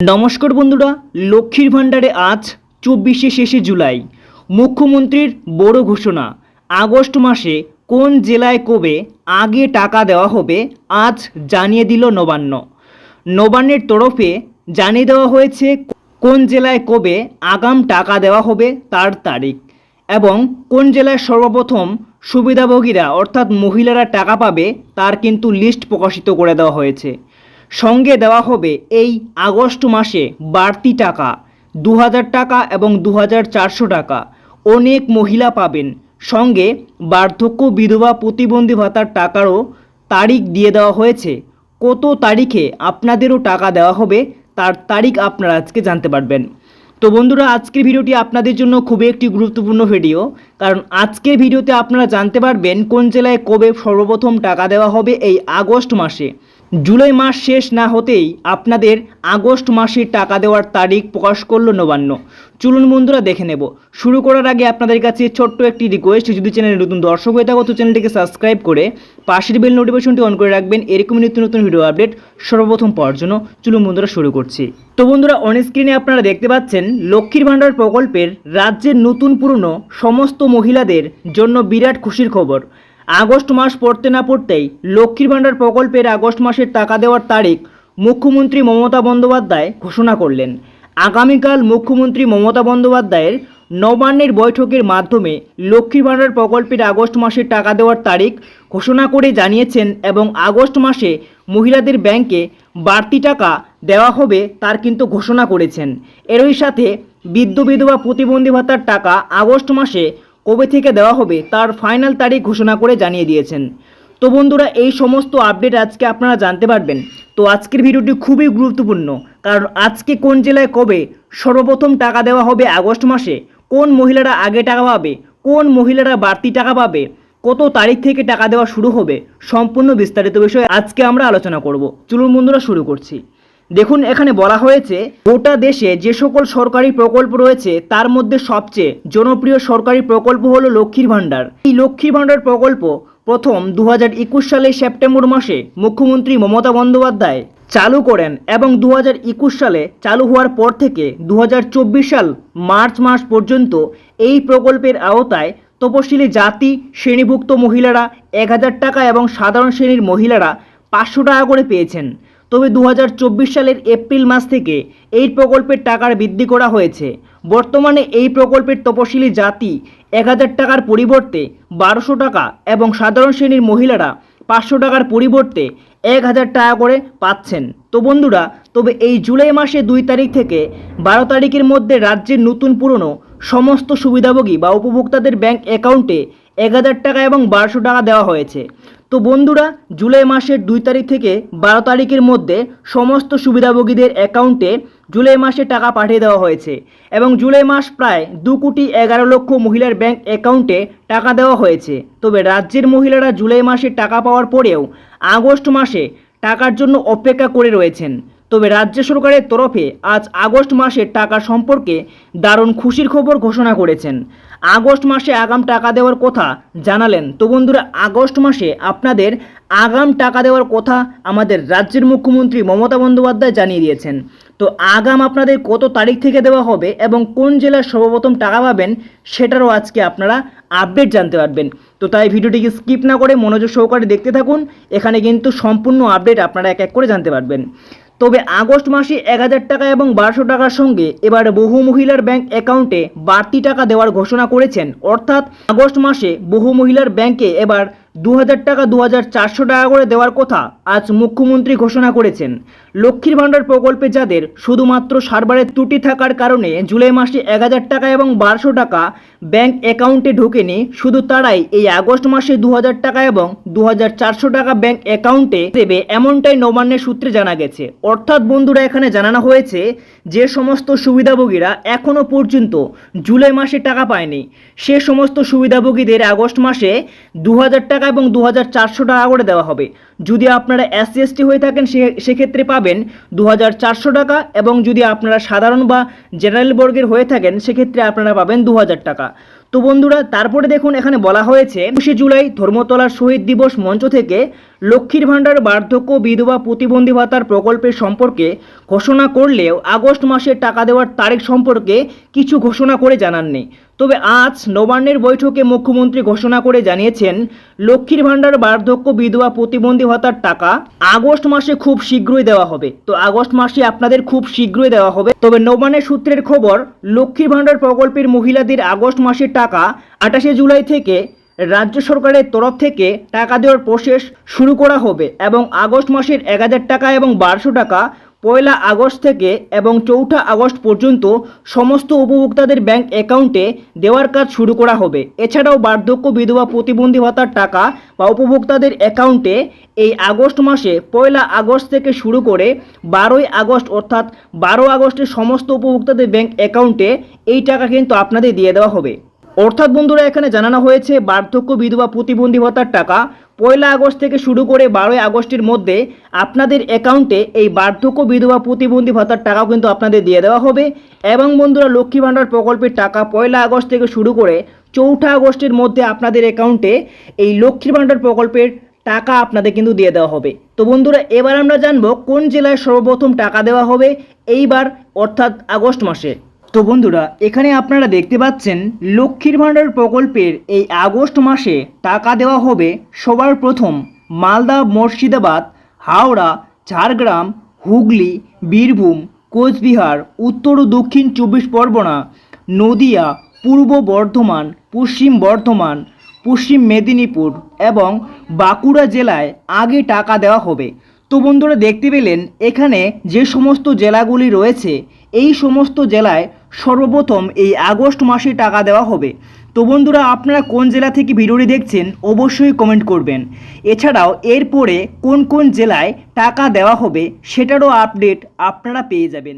নমস্কার বন্ধুরা, লক্ষ্মীর ভাণ্ডারে আজ চব্বিশে শেষে জুলাই। মুখ্যমন্ত্রীর বড় ঘোষণা, আগস্ট মাসে কোন জেলায় কবে আগে টাকা দেওয়া হবে আজ জানিয়ে দিল নবান্ন। নবান্নের তরফে জানিয়ে দেওয়া হয়েছে কোন জেলায় কবে আগাম টাকা দেওয়া হবে তার তারিখ এবং কোন জেলায় সর্বপ্রথম সুবিধাভোগীরা অর্থাৎ মহিলারা টাকা পাবে তার কিন্তু লিস্ট প্রকাশিত করে দেওয়া হয়েছে। সঙ্গে দেওয়া হবে এই আগস্ট মাসে বাড়তি টাকা দু হাজার টাকা এবং দু হাজার চারশো টাকা। অনেক মহিলা পাবেন। সঙ্গে বার্ধক্য বিধবা প্রতিবন্ধী ভাতার টাকারও তারিখ দিয়ে দেওয়া হয়েছে। কত তারিখে আপনাদেরও টাকা দেওয়া হবে তার তারিখ আপনারা আজকে জানতে পারবেন। তো বন্ধুরা, আজকের ভিডিওটি আপনাদের জন্য খুবই একটি গুরুত্বপূর্ণ ভিডিও। কারণ আজকের ভিডিওতে আপনারা জানতে পারবেন কোন জেলায় কবে সর্বপ্রথম টাকা দেওয়া হবে এই আগস্ট মাসে। জুলাই মাস শেষ না হতেই আপনাদের আগস্ট মাসের টাকা দেওয়ার তারিখ প্রকাশ করল নবান্ন। চলুন বন্ধুরা দেখে নেব। শুরু করার আগে আপনাদের কাছে ছোট্ট একটি রিকোয়েস্ট যদি চ্যানেলে নতুন দর্শক হয়ে থাকো, তো চ্যানেলটিকে সাবস্ক্রাইব করে পাশের বেল নোটিফিকেশনটি অন করে রাখবেন। এরকমই নিত্য নতুন ভিডিও আপডেট সর্বপ্রথম পাওয়ার জন্য। চলুন বন্ধুরা শুরু করছি। তো বন্ধুরা অন স্ক্রিনে আপনারা দেখতে পাচ্ছেন লক্ষ্মীর ভাণ্ডার প্রকল্পের রাজ্যের নতুন পুরনো সমস্ত মহিলাদের জন্য বিরাট খুশির খবর। আগস্ট মাস পড়তে না পড়তেই লক্ষ্মীর ভাণ্ডার প্রকল্পের আগস্ট মাসের টাকা দেওয়ার তারিখ মুখ্যমন্ত্রী মমতা বন্দ্যোপাধ্যায় ঘোষণা করলেন। আগামীকাল মুখ্যমন্ত্রী মমতা বন্দ্যোপাধ্যায়ের নবান্নের বৈঠকের মাধ্যমে লক্ষ্মীর ভাণ্ডার প্রকল্পের আগস্ট মাসের টাকা দেওয়ার তারিখ ঘোষণা করে জানিয়েছেন এবং আগস্ট মাসে মহিলাদের ব্যাংকে বাড়তি টাকা দেওয়া হবে তার কিন্তু ঘোষণা করেছেন। এরই সাথে বৃদ্ধ বিধবা প্রতিবন্ধী ভাতার টাকা আগস্ট মাসে কবে থেকে দেওয়া হবে তার ফাইনাল তারিখ ঘোষণা করে জানিয়ে দিয়েছেন। তো বন্ধুরা, এই সমস্ত আপডেট আজকে আপনারা জানতে পারবেন। তো আজকের ভিডিওটি খুবই গুরুত্বপূর্ণ, কারণ আজকে কোন জেলায় কবে সর্বপ্রথম টাকা দেওয়া হবে আগস্ট মাসে, কোন মহিলারা আগে টাকা পাবে, কোন মহিলারা বাড়তি টাকা পাবে, কত তারিখ থেকে টাকা দেওয়া শুরু হবে, সম্পূর্ণ বিস্তারিত বিষয়ে আজকে আমরা আলোচনা করব। চলুন বন্ধুরা, শুরু করছি। দেখুন, এখানে বলা হয়েছে, গোটা দেশে যে সকল সরকারি প্রকল্প রয়েছে, তার মধ্যে সবচেয়ে জনপ্রিয় সরকারি প্রকল্প হলো লক্ষ্মীর ভাণ্ডার। এই লক্ষ্মীর ভাণ্ডার প্রকল্প প্রথম দু হাজার একুশ সালে সেপ্টেম্বর মাসে মুখ্যমন্ত্রী মমতা বন্দ্যোপাধ্যায় চালু করেন এবং দু হাজার একুশ সালে চালু হওয়ার পর থেকে দু হাজার চব্বিশ সাল মার্চ মাস পর্যন্ত এই প্রকল্পের আওতায় তপশিলি জাতি, শ্রেণীভুক্ত মহিলারা, এক হাজার টাকা এবং সাধারণ শ্রেণির মহিলারা পাঁচশো টাকা করে পেয়েছেন। তবে দু হাজার চব্বিশ সালের এপ্রিল মাস থেকে এই প্রকল্পের টাকার বৃদ্ধি করা হয়েছে। বর্তমানে এই প্রকল্পের তপশিলি জাতি এক হাজার টাকার পরিবর্তে বারোশো টাকা এবং সাধারণ শ্রেণির মহিলারা পাঁচশো টাকার পরিবর্তে এক হাজার টাকা করে পাচ্ছেন। তো বন্ধুরা, তবে এই জুলাই মাসে দুই তারিখ থেকে বারো তারিখের মধ্যে রাজ্যের নতুন পুরনো সমস্ত সুবিধাভোগী বা উপভোক্তাদের ব্যাংক অ্যাকাউন্টে এক হাজার টাকা এবং বারোশো টাকা দেওয়া হয়েছে। তো বন্ধুরা, জুলাই মাসের দুই তারিখ থেকে বারো তারিখের মধ্যে সমস্ত সুবিধাভোগীদের অ্যাকাউন্টে জুলাই মাসে টাকা পাঠিয়ে দেওয়া হয়েছে এবং জুলাই মাস প্রায় দু কোটি এগারো লক্ষ মহিলার ব্যাংক অ্যাকাউন্টে টাকা দেওয়া হয়েছে। তবে রাজ্যের মহিলারা জুলাই মাসে টাকা পাওয়ার পরেও আগস্ট মাসে টাকার জন্য অপেক্ষা করে রয়েছেন। তবে রাজ্য সরকারের তরফে আজ আগস্ট মাসের টাকা সম্পর্কে দারুণ খুশির খবর ঘোষণা করেছেন। আগস্ট মাসে আগাম টাকা দেওয়ার কথা জানালেন। তো বন্ধুরা, আগস্ট মাসে আপনাদের আগাম টাকা দেওয়ার কথা আমাদের রাজ্যের মুখ্যমন্ত্রী মমতা বন্দ্যোপাধ্যায় জানিয়ে দিয়েছেন। তো আগাম আপনাদের কত তারিখ থেকে দেওয়া হবে এবং কোন জেলার সর্বপ্রথম টাকা পাবেন সেটারও আজকে আপনারা আপডেট জানতে পারবেন। তো তাই ভিডিওটিকে স্কিপ না করে মনোযোগ সহকারে দেখতে থাকুন। এখানে কিন্তু সম্পূর্ণ আপডেট আপনারা এক এক করে জানতে পারবেন। তবে আগস্ট মাসে এক হাজার টাকা এবং বারোশো টাকার সঙ্গে এবার বহু মহিলার ব্যাংক অ্যাকাউন্টে বাড়তি টাকা দেওয়ার ঘোষণা করেছেন। অর্থাৎ আগস্ট মাসে বহু মহিলার ব্যাংকে এবার দু হাজার টাকা দু হাজার চারশো টাকা করে দেওয়ার কথা আজ মুখ্যমন্ত্রী ঘোষণা করেছেন। লক্ষ্মীর ভাণ্ডার প্রকল্পে যাদের শুধুমাত্র সার্ভারের ত্রুটি থাকার কারণে জুলাই মাসে এক হাজার টাকা এবং বারোশো টাকা ব্যাংক অ্যাকাউন্টে ঢোকেনি, শুধু তারাই এই আগস্ট মাসে দু হাজার টাকা এবং দু হাজার চারশো টাকা ব্যাংক অ্যাকাউন্টে দেবে এমনটাই নবান্নের সূত্রে জানা গেছে। অর্থাৎ বন্ধুরা, এখানে জানানো হয়েছে যে সমস্ত সুবিধাভোগীরা এখনও পর্যন্ত জুলাই মাসে টাকা পায়নি। সে সমস্ত সুবিধাভোগীদের আগস্ট মাসে দু হাজার টাকা এবং দু হাজার চারশো টাকা করে দেওয়া হবে। যদি আপনারা এসসি এসটি হয়ে থাকেন সেক্ষেত্রে পাবেন দু হাজার চারশো টাকা এবং যদি আপনারা সাধারণ বা জেনারেল বর্গের হয়ে থাকেন, সেক্ষেত্রে আপনারা পাবেন দু হাজার টাকা। তো বন্ধুরা, তারপরে দেখুন, এখানে বলা হয়েছে, একুশে জুলাই ধর্মতলার শহীদ দিবস মঞ্চ থেকে লক্ষ্মীর ভাণ্ডার, বার্ধক্য, বিধবা, প্রতিবন্ধী ভাতার প্রকল্পের সম্পর্কে ঘোষণা করলেও আগস্ট মাসে টাকা দেওয়ার তারিখ সম্পর্কে কিছু ঘোষণা করে জানাননি। তবে আজ নবান্নের বৈঠকে মুখ্যমন্ত্রী ঘোষণা করে জানিয়েছেন, লক্ষ্মীর ভাণ্ডার, বার্ধক্য, বিধবা, প্রতিবন্ধী ভাতার টাকা আগস্ট মাসে খুব শীঘ্রই দেওয়া হবে। তো আগস্ট মাসে আপনাদের খুব শীঘ্রই দেওয়া হবে। তবে নবান্নের সূত্রের খবর, লক্ষ্মীর ভাণ্ডার প্রকল্পের মহিলাদের আগস্ট মাসের টাকা আঠাশে জুলাই থেকে রাজ্য সরকারের তরফ থেকে টাকা দেওয়ার প্রসেস শুরু করা হবে এবং আগস্ট মাসের এক হাজার টাকা এবং বারোশো টাকা পয়লা আগস্ট থেকে এবং চৌঠা আগস্ট পর্যন্ত সমস্ত উপভোক্তাদের ব্যাংক অ্যাকাউন্টে দেওয়ার কাজ শুরু করা হবে। এছাড়াও বার্ধক্য বিধবা প্রতিবন্ধী ভাতার টাকা বা উপভোক্তাদের অ্যাকাউন্টে এই আগস্ট মাসে পয়লা আগস্ট থেকে শুরু করে বারোই আগস্ট অর্থাৎ বারো আগস্টের সমস্ত উপভোক্তাদের ব্যাংক অ্যাকাউন্টে এই টাকা কিন্তু আপনাদের দিয়ে দেওয়া হবে। অর্থাৎ বন্ধুরা, এখানে জানানো হয়েছে বার্ধক্য বিধবা প্রতিবন্ধী ভাতার টাকা পয়লা আগস্ট থেকে শুরু করে বারোই আগস্টের মধ্যে আপনাদের অ্যাকাউন্টে এই বার্ধক্য বিধবা প্রতিবন্ধী ভাতার টাকাও কিন্তু আপনাদের দিয়ে দেওয়া হবে। এবং বন্ধুরা, লক্ষ্মী ভাণ্ডার প্রকল্পের টাকা পয়লা আগস্ট থেকে শুরু করে চৌঠা আগস্টের মধ্যে আপনাদের অ্যাকাউন্টে এই লক্ষ্মী ভাণ্ডার প্রকল্পের টাকা আপনাদের কিন্তু দিয়ে দেওয়া হবে। তো বন্ধুরা, এবার আমরা জানব কোন জেলায় সর্বপ্রথম টাকা দেওয়া হবে এইবার, অর্থাৎ আগস্ট মাসে। তো বন্ধুরা, এখানে আপনারা দেখতে পাচ্ছেন লক্ষ্মীর ভাণ্ডার প্রকল্পের এই আগস্ট মাসে টাকা দেওয়া হবে সবার প্রথম মালদা, মুর্শিদাবাদ, হাওড়া, ঝাড়গ্রাম, হুগলি, বীরভূম, কোচবিহার, উত্তর ও দক্ষিণ চব্বিশ পরগনা, নদিয়া, পূর্ব বর্ধমান, পশ্চিম বর্ধমান, পশ্চিম মেদিনীপুর এবং বাঁকুড়া জেলায় আগে টাকা দেওয়া হবে। তো বন্ধুরা, দেখতে পেলেন এখানে যে সমস্ত জেলাগুলি রয়েছে, এই সমস্ত জেলায় সর্বপ্রথম এই আগস্ট মাসে টাকা দেওয়া হবে। তো বন্ধুরা, আপনারা কোন জেলা থেকে ভিডিওটি দেখছেন অবশ্যই কমেন্ট করবেন। এছাড়াও এরপরে কোন কোন জেলায় টাকা দেওয়া হবে সেটারও আপডেট আপনারা পেয়ে যাবেন।